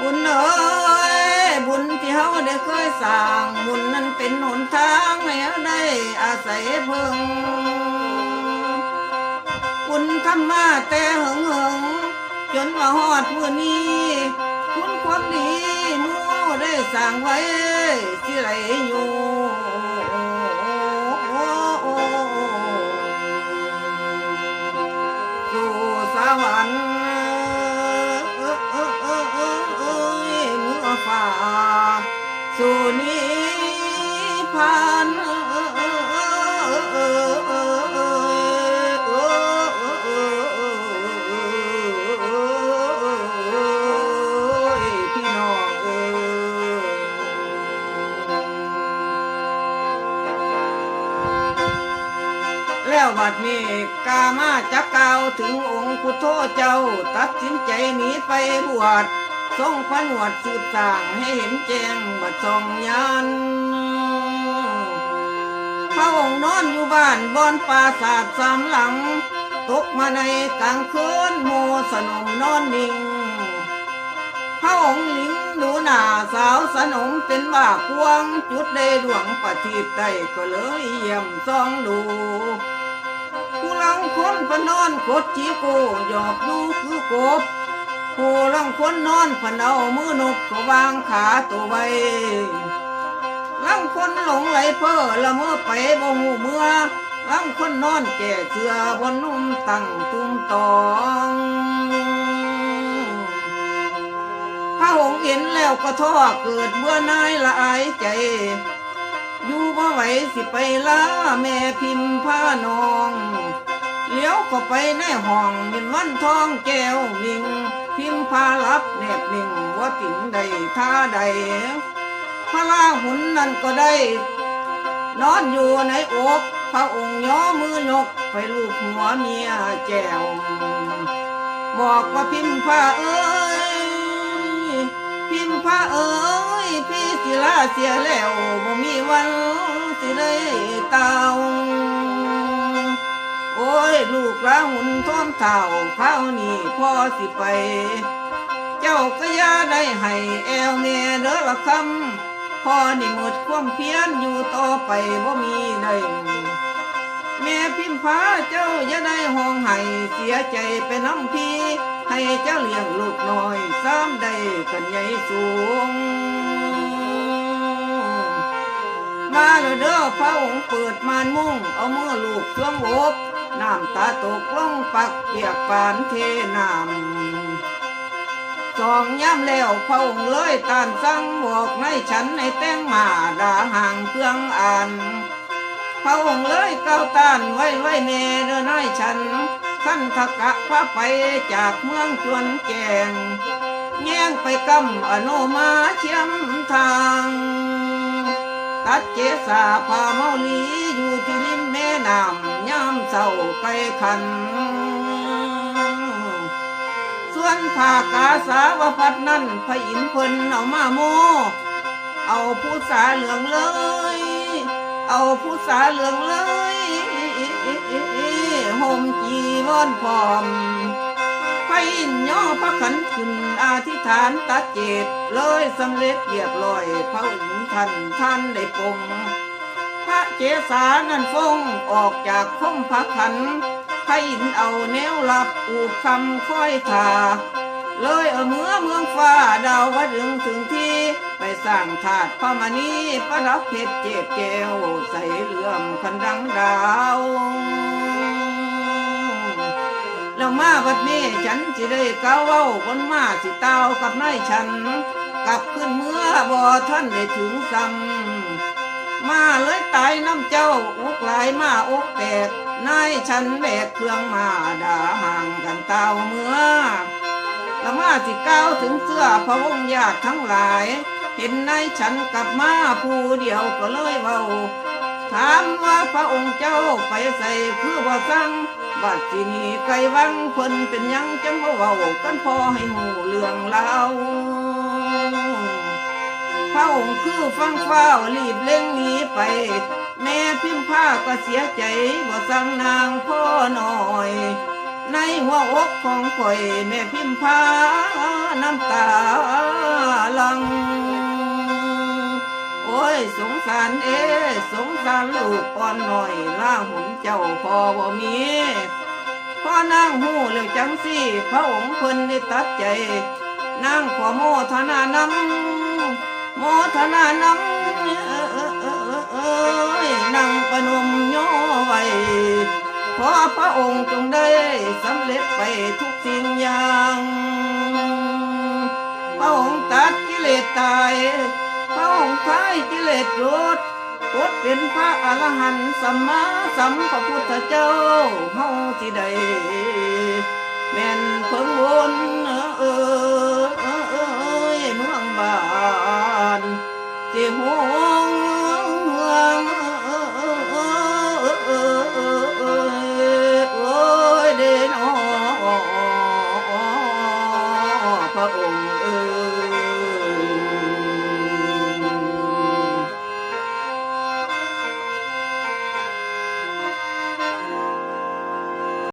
บุญเอ้ยบุญที่เฮาได้เคยสร้างบุญนั้นเป็นหนทางให้เฮาได้อาศัยพึ่งบุญทำมาแต่หึงหึงจนมาฮอดมื้อนี้คุณความดีมู้ได้สร้างไว้ที่ไหลอยู่ งเอ้ยแล้วบัดนี้กามาจักกล่าวถึงองค์พุโธเจ้า ตัดสินใจหนีไปบวช ทรงผนหวดสืบสร้างให้เห็นแจ้งบัดทรงยานพระองค์นอนอยู่บ้านบอนปราสาทสามหลัง ตกมาในกลางคืนโมสนมนอนนิ่ง พระองค์ลิงดูหนาสาวสนมเป็นว่าพวงจุดได้ดวงประทีปได้ก็เลยเยี่ยมซองดูผู้ลังคนพนอนกดจีโกหยอกดูคือกบ ผู้ลังคนนอนพนเอามือนกก็วางขาตัวไว้ลังคนหลงไหลเพ้อละเมื่อไปบ่หูเมื่อลังคนนอนแก่เสือบนนุ่มตั้งตุ้มตองพระองค์เห็นแล้วก็ท้อเกิดเบื่อนายละอายใจ อยู่บ่ไหวสิไปลาแม่พิมพ์ผ้านองเลี้ยวก็ไปในห้องเป็นวันทองแก้วมิง พิมพ์ผ้ารับแนบนิ่งว่าติ่งใดท่าใด พระลาหุนนั่นก็ได้ นอนอยู่ในอกพระองค์ย่อมือยกไปลูบหัวเมียแจวบอกว่าพิมพ์ผ้าเอ้ย พิมพ์ผ้าเอ้ย พี่สิลาเสียแล้วบ่มีวันสิได้เตา ลูกละหุ่นท้อมเท่าเข้านี่พ่อสิไป เจ้าก็ย่าได้ให้แอวแม่เด้อละคำพ่อนี่หมดความเพียรอยู่ต่อไปบ่มีได้แม่พิมพาเจ้าอย่าได้ห้องให้เสียใจไปน้ำพี่ ให้เจ้าเลี้ยงลูกน้อยซ้ำได้กันใหญ่สูง มาแล้วเด้อพระองค์เปิดมานมุ่ง เอามือลูกช่วงอก น้ำตาตกลงปักเปียกปานเทน้ำสองย้ำแล้วพระองค์เลยตานสั่งบอกในฉันในแต่งมาด่าห่างเครื่องอ่านพระองค์เลยเก้าตานไว้ไว้เนเดอนายฉันขั้นทกะพระไปจากเมืองจวนแจงแย่งไปกำอโนมาเชียมทาง ตัดเจสาพาเมาลีอยู่ที่ริมแม่น้ำ เศร้าไกลคัน ส่วนภาคาสาวพัดนั่นพระอินทร์เพิ่นเอามาโม เอาผู้สาเหลืองเลย เอาผู้สาเหลืองเลยห่มจีวรพร้อมพระอินทร์ย่อพระขันขึ้นอธิษฐานตัดเจตเลยสำเร็จเรียบร้อยพระองค์ท่านท่านได้ปง เจสานั่นฟงออกจากคมพระขันพระอินเอาแนวหลับอูบคำค่อยทาเลยเอาเมือเมืองฟ้าดาววัดถึงถึงที่ไปสร้างถาดพระมณีประดับเพชรเจ็ดแก้วใส่เหลื่อมคันดังดาวแล้วมาบัดนี้ฉันสิได้ก้าวเว้าบนมาสิเต้ากับนายฉัน กลับขึ้นเมื่อบ่ท่านได้ถึงซ้ำ มาเลยตายน้ำเจ้าอุกหลายมาอกแตกนายฉันแบกเครื่องมาด่าห่างกันเต้าเมื่อละมาสิก้าวถึงเสื้อพระวงญาติทั้งหลาย เห็นนายฉันกลับมาผู้เดียวก็เลยเว้าถามว่าพระองค์เจ้าไปใส่คือว่าสั่งบัดสินีไกลวังเพิ่นเป็นยังจังว่าเว้ากันพอให้หูเรื่องเล่า พระองค์คือฟังฟ้ารีบเร่งหนีไป แม่พิมพ์ผ้าก็เสียใจว่าสั่งนางพ่อหน่อย ในหัวอกของข่อย แม่พิมพาน้ำตาลัง โอ้ยสงสารเอสงสารลูกอ่อนหน่อยล่าหุ่นเจ้าพอบ่มีพ่อนางหูแล้วจังสิพระองค์เพิ่นได้ตัดใจนางขอโมทนานำ โมทนานำเอ้ยนั่งประนมย่อไว้ขอพระองค์จงได้สำเร็จไปทุกสิ่งอย่าง พระองค์ตัดกิเลสตาย พระองค์คลายกิเลสลดกดเป็นพระอรหันต์สัมมาสัมพระพุทธเจ้าเฮาที่ใดแม่นเพิ่งบนเออ ระองค์เอ๋